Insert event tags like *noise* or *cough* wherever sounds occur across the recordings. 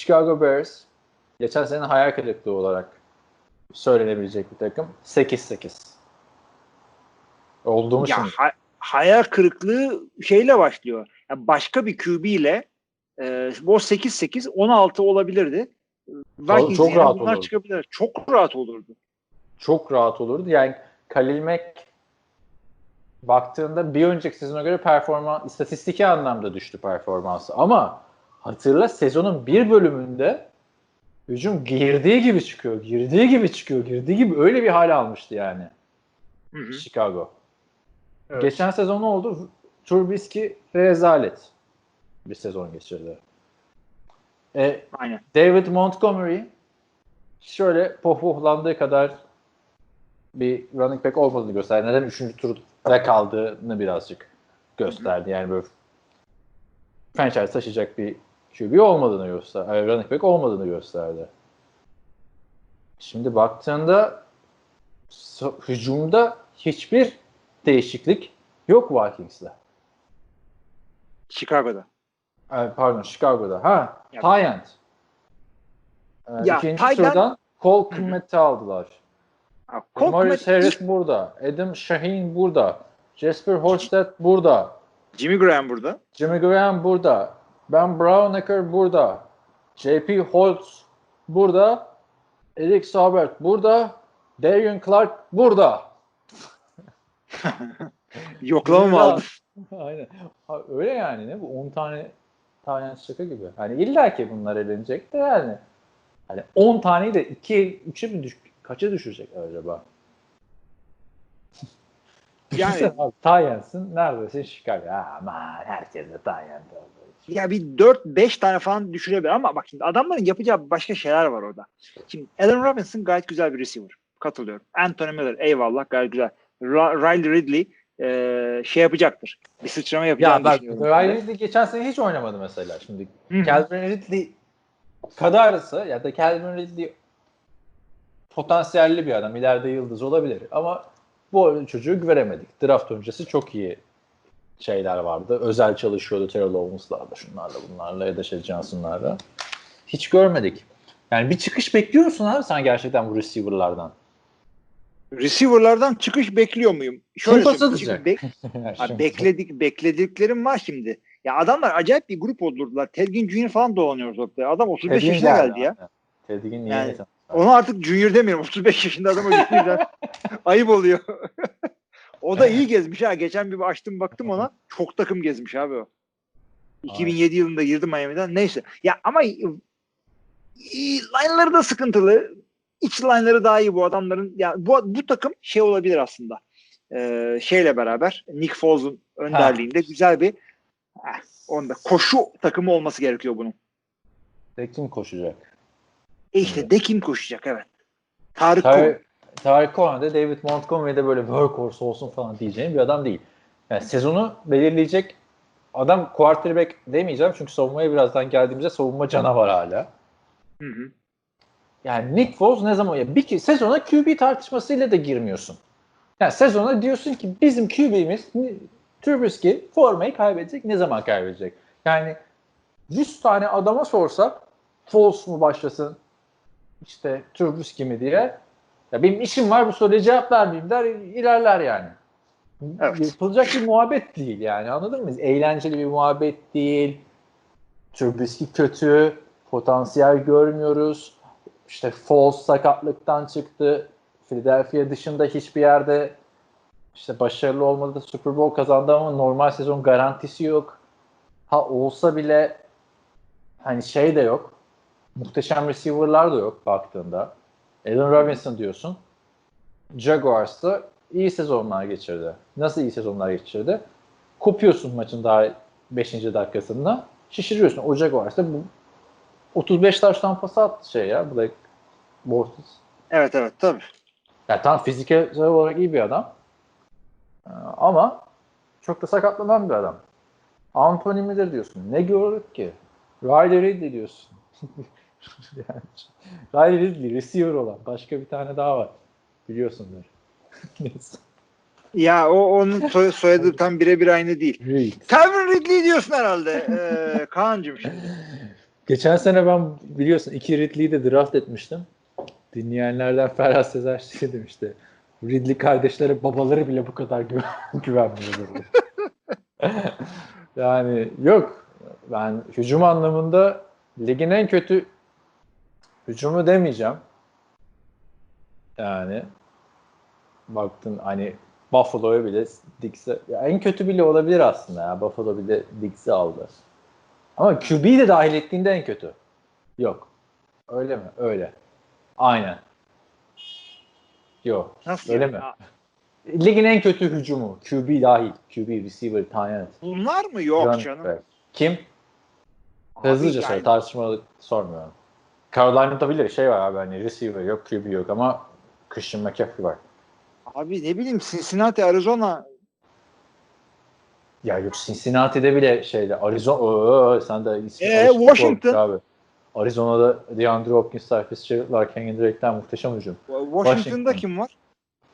Chicago Bears geçen sene hayal kırıklığı olarak söylenebilecek bir takım. 8-8. Oldu mu Ya şimdi? ha- hayal kırıklığı şeyle başlıyor. Yani başka bir QB ile e, o 8-8 16 olabilirdi. Vikings çok rahat bunlar olurdu. çıkabilir. Çok rahat olurdu. Çok rahat olurdu. Yani Khalil Mack baktığında bir önceki sezona göre performans istatistiki anlamda düştü performansı. Ama hatırla sezonun bir bölümünde hücum girdiği gibi çıkıyor, girdiği gibi çıkıyor, girdiği gibi öyle bir hal almıştı yani Hı hı. Chicago. Evet. Geçen sezon ne oldu? Trubisky rezalet bir sezon geçirdi. E, Aynen. David Montgomery şöyle pohpohlandığı kadar bir running back olmadığını gösterdi. Neden 3. turda kaldığını birazcık gösterdi. Yani böyle franchise taşıyacak bir QB olmadığını gösterdi. Yani running back olmadığını gösterdi. Şimdi baktığında hücumda hiçbir değişiklik yok Vikings'le. Chicago'da. Ay, pardon Chicago'da. Ha, Ya- Tyent. Ee, Ya, ikinci turdan Cole Kmet'i aldılar. Colt Maurice Kmet- Harris burada. Adam Shaheen burada. Jasper Horsted burada. Jimmy Graham burada. Jimmy Graham burada. Ben Brownaker burada. JP Holtz burada. Eric Saubert burada. Darian Clark burada. *laughs* Yoklama mı aldın? Aynen. Ha, öyle yani ne bu 10 tane tane şaka gibi. Hani illa ki bunlar elenecek de yani. Hani 10 taneyi de 2 3'e mi düş kaça düşürecek acaba? Yani *laughs* abi Tyensin neredesin. Ha, aman herkes de oldu. Ya bir 4-5 tane falan düşürebilir ama bak şimdi adamların yapacağı başka şeyler var orada. Şimdi Allen Robinson gayet güzel bir receiver. Katılıyorum. Anthony Miller eyvallah gayet güzel. Ra- Riley Ridley e, şey yapacaktır. Bir sıçrama yapacağını Ya bak düşünüyorum. Ryan Ridley geçen sene hiç oynamadı mesela şimdi. Hı hı. Calvin Ridley kadarsa ya da Calvin Ridley potansiyelli bir adam. ileride yıldız olabilir. Ama bu çocuğu göremedik. Draft öncesi çok iyi şeyler vardı. Özel çalışıyordu Terrell Owens'larla, şunlarla, bunlarla ya da şey Johnson'larla. Hiç görmedik. Yani bir çıkış bekliyor musun abi sen gerçekten bu receiver'lardan? Receiver'lardan çıkış bekliyor muyum? Şöyle söyleyeyim, şimdi bek- *laughs* Ha, bekledik beklediklerim var şimdi. Ya adamlar acayip bir grup olurdular. Tedgin Junior falan dolanıyor ortada. Adam 35 Tedirgin yaşına geldi ya. Tedirgin Yani- yani, Ona artık Junior demiyorum. 35 yaşında adama ciddi *laughs* Ayıp oluyor. *laughs* o da iyi gezmiş ha. Geçen bir açtım baktım ona. Çok takım gezmiş abi o. 2007 yılında girdi Miami'den. Neyse. Ya ama line'ları da sıkıntılı. İç line'ları daha iyi bu adamların. Ya bu, bu takım şey olabilir aslında. Ee, şeyle beraber Nick Foles'un önderliğinde güzel bir heh, onda koşu takımı olması gerekiyor bunun. De kim koşacak? E işte de kim koşacak evet. Tarık Cohen. Tarık, Tarık Cohen de David Montgomery'de böyle workhorse olsun falan diyeceğim bir adam değil. Yani sezonu belirleyecek adam quarterback demeyeceğim çünkü savunmaya birazdan geldiğimizde savunma canavar hala. Hı hı. Yani Nick Foles ne zaman ya bir ki sezona QB tartışmasıyla da girmiyorsun. Yani sezona diyorsun ki bizim QB'miz Trubisky formayı kaybedecek. Ne zaman kaybedecek? Yani 100 tane adama sorsak Foles mu başlasın işte Trubisky mi diye ya benim işim var bu soruya cevap vermeyeyim der ilerler yani. Evet. Yapılacak bir muhabbet değil yani anladın mı? Eğlenceli bir muhabbet değil. Trubisky kötü. Potansiyel görmüyoruz. İşte Foles sakatlıktan çıktı. Philadelphia dışında hiçbir yerde işte başarılı olmadı da Super Bowl kazandı ama normal sezon garantisi yok. Ha olsa bile hani şey de yok. Muhteşem receiver'lar da yok baktığında. Allen Robinson diyorsun. Jaguars'ta iyi sezonlar geçirdi. Nasıl iyi sezonlar geçirdi? Kopuyorsun maçın daha 5. dakikasında. Şişiriyorsun. O Jaguars'ta bu 35 taş tampası attı şey ya Blake Bortles. Evet evet tabii. Yani tam fiziksel olarak iyi bir adam. Ee, Ama çok da sakatlanan bir adam. Anthony Miller diyorsun. Ne gördük ki? Riley Ridley diyorsun. *laughs* *laughs* yani, Riley Ridley receiver olan. Başka bir tane daha var. Biliyorsundur. *laughs* Neyse. Ya o onun soy, soyadı tam birebir aynı değil. Reed. Calvin Ridley diyorsun herhalde. Ee, Kaan'cığım şimdi. *laughs* Geçen sene ben biliyorsun iki Ridley'i de draft etmiştim. Dinleyenlerden Ferhat Sezer şey demişti. Ridley kardeşlere babaları bile bu kadar güven, güvenmiyordur. yani yok. Ben hücum anlamında ligin en kötü hücumu demeyeceğim. Yani baktın hani Buffalo'ya bile ya en kötü bile olabilir aslında ya. Buffalo bile Diggs'i aldı. Ama QB'yi de dahil ettiğinde en kötü. Yok. Öyle mi? Öyle. Aynen. Yok. Nasıl Öyle yani? mi? Ha, Ligin en kötü hücumu. QB dahil. QB, receiver, tight end. Bunlar mı? Yok running canım. back. Kim? Abi Hızlıca yani- söyle. Tartışmalı sormuyorum. Carolina'da bile şey var abi hani receiver yok, QB yok ama Christian McCaffrey var. Abi ne bileyim Cincinnati, Arizona Ya yok Cincinnati'de bile şeyde Arizona Oo, sen de ismi Ee, Washington? abi. Arizona'da DeAndre Hopkins, Ty Fitzgerald'lar, Kenyon Drake'den muhteşem hücum. Washington'da Washington. kim var?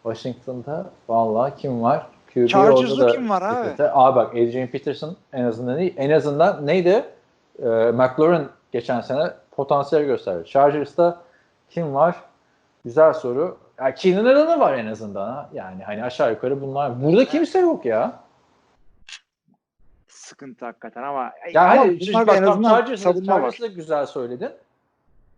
Washington'da vallahi kim var? QB Chargers'da kim var abi? dikkat et. Abi bak Adrian Peterson en azından. En azından neydi? Ee, McLaurin geçen sene potansiyel gösterdi. Chargers'ta kim var? Güzel soru. Ya Keenan Allen'ı var en azından. Ha? Yani hani aşağı yukarı bunlar. Burada kimse yok ya. Sıkıntı hakikaten ama Ya ama hani bunlarda bak, en azından Chargers'ı, da güzel söyledin.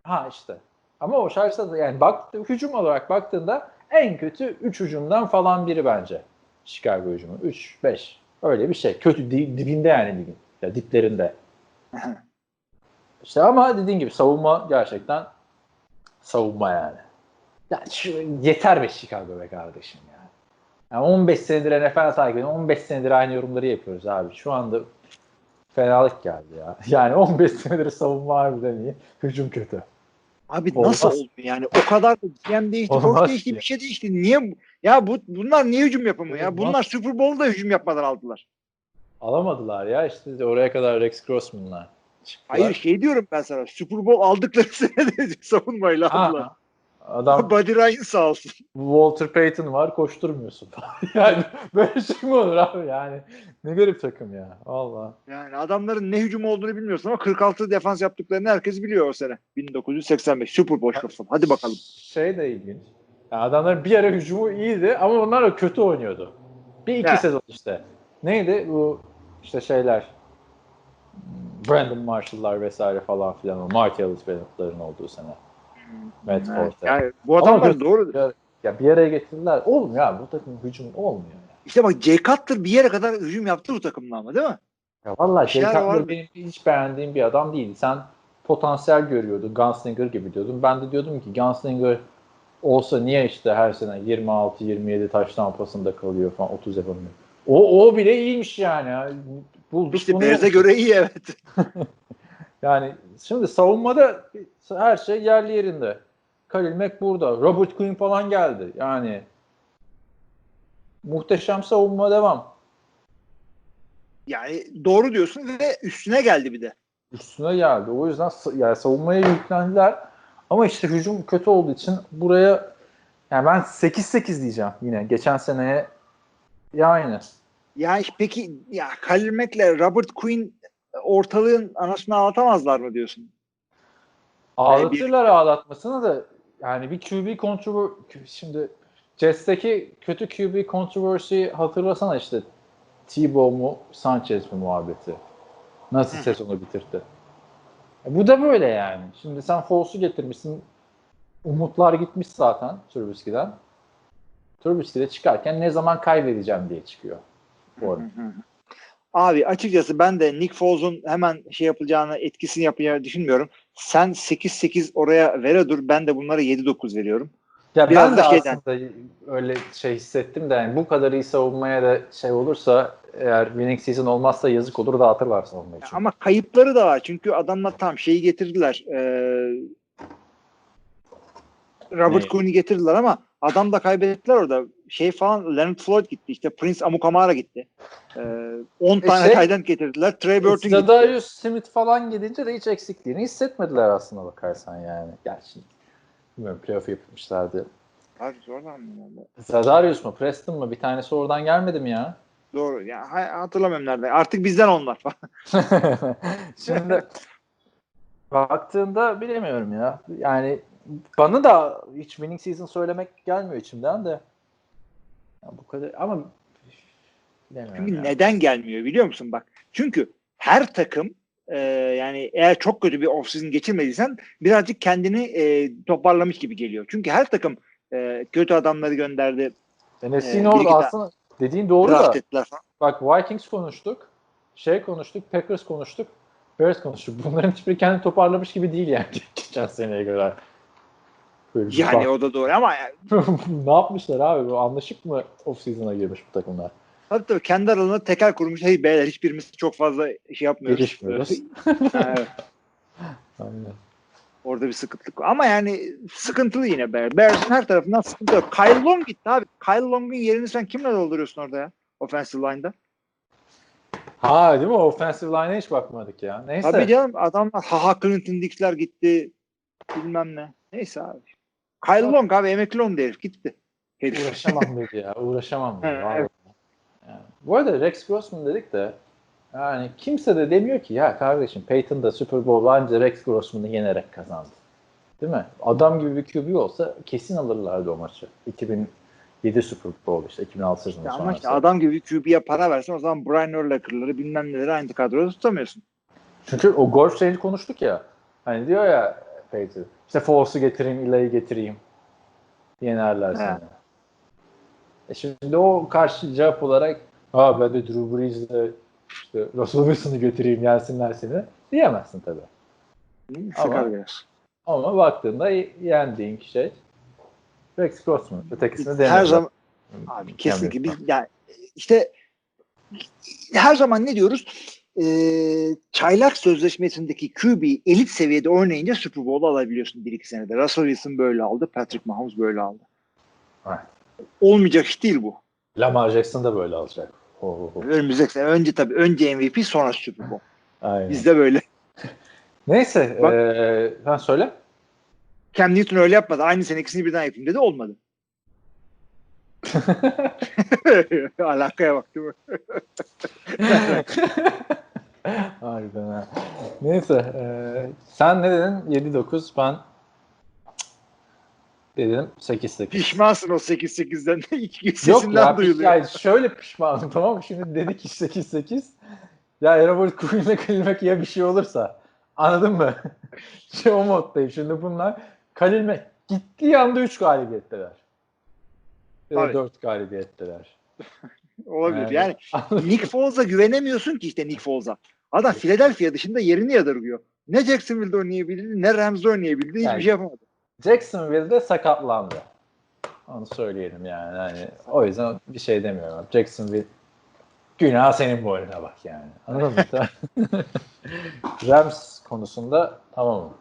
Ha işte. Ama o Chargers'da da yani bak, hücum olarak baktığında en kötü 3 hücumdan falan biri bence. Chicago hücumu. 3, 5. Öyle bir şey. Kötü di- dibinde yani ligin. Ya diplerinde. *laughs* İşte ama dediğin gibi savunma gerçekten savunma yani. Ya şu, yeter be Chicago be kardeşim ya. Yani 15 senedir NFL takip ediyorum. 15 senedir aynı yorumları yapıyoruz abi. Şu anda fenalık geldi ya. *laughs* Yani 15 senedir savunma harbiden iyi. Hücum kötü. Abi Olmaz. nasıl oldu yani? O kadar da GM değişti, koç değişti, bir şey değişti. Niye ya bu bunlar niye hücum yapamıyor ya? Bunlar Super Bowl'da hücum yapmadan aldılar. Alamadılar ya işte oraya kadar Rex Grossman'lar. Hayır şey diyorum ben sana. Super Bowl aldıkları *laughs* sene de savunmayla aldılar. Adam *laughs* Buddy Ryan sağ olsun. Walter Payton var koşturmuyorsun. *laughs* yani böyle şey mi olur abi yani? Ne garip takım ya. Valla. Yani adamların ne hücum olduğunu bilmiyorsun ama 46 defans yaptıklarını herkes biliyor o sene. 1985 Super Bowl şoför. Hadi bakalım. Şey de ilginç. Yani adamların bir ara hücumu iyiydi ama onlar da kötü oynuyordu. Bir iki Ha. sezon işte. Neydi bu işte şeyler Brandon Marshall'lar vesaire falan filan o Mark Ellis Bennett'ların olduğu sene. Matt Evet, Forte. yani bu adamlar Ama- doğru. Ya, ya bir araya getirdiler. Oğlum ya bu takım hücum olmuyor ya. İşte bak Jay Cutler bir yere kadar hücum yaptı bu takımla ama değil mi? Ya vallahi Jay Cutler benim hiç beğendiğim bir adam değil. Sen potansiyel görüyordun. Gunslinger gibi diyordun. Ben de diyordum ki Gunslinger olsa niye işte her sene 26-27 taş tampasında kalıyor falan 30 yapamıyor. O, o bile iyiymiş yani. Bulduk İşte Bears'e göre iyi evet. *laughs* Yani şimdi savunmada her şey yerli yerinde. Khalil Mack burada. Robert Quinn falan geldi. Yani muhteşem savunma devam. Yani doğru diyorsun ve üstüne geldi bir de. üstüne geldi. O yüzden yani savunmaya yüklendiler. Ama işte hücum kötü olduğu için buraya yani ben 8-8 diyeceğim yine. Geçen seneye ya aynı. Yani peki ya Khalil Mack'le Robert Quinn ortalığın anasını ağlatamazlar mı diyorsun? Ağlatırlar ağlatmasını da yani bir QB kontrover şimdi Jets'teki kötü QB controversy hatırlasana işte Tebow mu Sanchez mi muhabbeti. Nasıl sezonu bitirdi. E bu da böyle yani. Şimdi sen Foles'u getirmişsin. Umutlar gitmiş zaten Trubisky'den. Trubisky de çıkarken ne zaman kaybedeceğim diye çıkıyor. Bu arada. Abi açıkçası ben de Nick Foles'un hemen şey yapılacağını, etkisini yapacağını düşünmüyorum. Sen 8-8 oraya vere dur. Ben de bunlara 7-9 veriyorum. Ya Biraz ben da de şeyden. aslında öyle şey hissettim de yani bu kadar iyi savunmaya da şey olursa eğer winning season olmazsa yazık olur dağıtırlar savunma için. Ama kayıpları da var. Çünkü adamlar tam şeyi getirdiler. Ee, Robert Neyi? Quinn'i getirdiler ama adam da kaybettiler orada. Şey falan Leonard Floyd gitti. İşte Prince Amukamara gitti. Ee, 10 tane şey- tight end getirdiler. Trey Burton gitti. Zadarius Smith falan gidince de hiç eksikliğini hissetmediler aslında bakarsan yani. Gerçi bilmiyorum playoff yapmışlardı. Abi zorlan mı? Zadarius mu Preston mu bir tanesi oradan gelmedi mi ya? Doğru. Ya, ha- hatırlamıyorum nerede. Artık bizden onlar falan. *laughs* *laughs* Şimdi baktığında bilemiyorum ya. Yani bana da hiç winning season söylemek gelmiyor içimden de. Ya bu kadar ama Çünkü ya. neden gelmiyor biliyor musun bak. Çünkü her takım e, yani eğer çok kötü bir offseason geçirmediysen birazcık kendini e, toparlamış gibi geliyor. Çünkü her takım e, kötü adamları gönderdi. NFC'nin bir iki orada aslında dediğin doğru da ettiler bak Vikings konuştuk. Şey konuştuk, Packers konuştuk. Bears konuştuk. Bunların hiçbiri kendini toparlamış gibi değil yani *laughs* geçen seneye göre. Böyle Yani bak- o da doğru ama yani, *laughs* ne yapmışlar abi? Bu anlaşık mı off-season'a girmiş bu takımlar? tabii tabii kendi aralarında tekel kurmuş. Hey beyler hiçbirimiz çok fazla şey yapmıyoruz. Gelişmiyoruz. Ha, evet. *laughs* Aynen. Orada bir sıkıntılık var. Ama yani sıkıntılı yine Bears. Bears'ın her tarafından sıkıntı yok. Kyle Long gitti abi. Kyle Long'un yerini sen kimle dolduruyorsun orada ya? Offensive line'da. Ha değil mi? Offensive line'e hiç bakmadık ya. Neyse. Tabii canım adamlar Haha Clinton Dix'ler gitti. Bilmem ne. Neyse abi. Kyle Long abi emekli oldu herif gitti. Herif. Uğraşamam *laughs* dedi ya. Uğraşamam dedi. Evet. Yani, bu arada Rex Grossman dedik de yani kimse de demiyor ki ya kardeşim Peyton da Super Bowl anca Rex Grossman'ı yenerek kazandı. Değil mi? Adam gibi bir QB olsa kesin alırlardı o maçı. 2007 Super Bowl işte 2006 sezonu Ya ama sonrası. işte adam gibi QB'ye para versen o zaman Brian Urlacher'ları bilmem neleri aynı kadroda tutamıyorsun. Çünkü o golf şeyini konuştuk ya. Hani diyor ya Peyton işte Fawce'u getireyim, Eli'yi getireyim. Yenerler seni. E şimdi o karşı cevap olarak ha ben de Drew Brees'le işte Russell Wilson'ı götüreyim yensinler seni diyemezsin tabii. Ama- biraz. Ama baktığında yendiğin şey Rex Grossman. Ötekisini Her demiyorum. zaman Abi kesinlikle biz yani işte her zaman ne diyoruz? Ee, çaylak sözleşmesindeki QB elit seviyede oynayınca Super Bowl alabiliyorsun bir iki senede. Russell Wilson böyle aldı. Patrick Mahomes böyle aldı. Evet. Olmayacak iş değil bu. Lamar Jackson da böyle alacak. Oo. Önümüzdeki sene önce tabii önce MVP sonra Super Bowl. Aynen. Bizde böyle. *laughs* Neyse. Bak- eee sen söyle. Cam Newton öyle yapmadı. Aynı sene ikisini birden yapayım dedi. Olmadı. *laughs* *laughs* Alakaya bak değil mi? *laughs* Harbiden ha. Neyse. eee, sen ne dedin? 7-9 ben dedim 8-8. Pişmansın o 8-8'den. *laughs* İki Yok ya, duyuluyor. ya şöyle pişmanım *laughs* tamam mı? Şimdi dedik ki 8-8. Ya Robert Queen'le Khalil Mack ya bir şey olursa. Anladın mı? şey o moddayım. Şimdi bunlar Khalil Mack gittiği anda 3 galibiyetteler. Ya da Tabii. 4 galibiyetteler. Olabilir. Yani- Yani Nick Foles'a güvenemiyorsun ki işte Nick Foles'a. Adam Philadelphia dışında yerini yadırgıyor. Ne Jacksonville'de oynayabildi ne Rams'da oynayabildi. Hiçbir Yani- şey yapamadı. Jacksonville'de sakatlandı. Onu söyleyelim yani. yani. O yüzden bir şey demiyorum. Jacksonville günah senin boynuna bak yani. Anladın mı? *laughs* *laughs* Rams konusunda tamamım.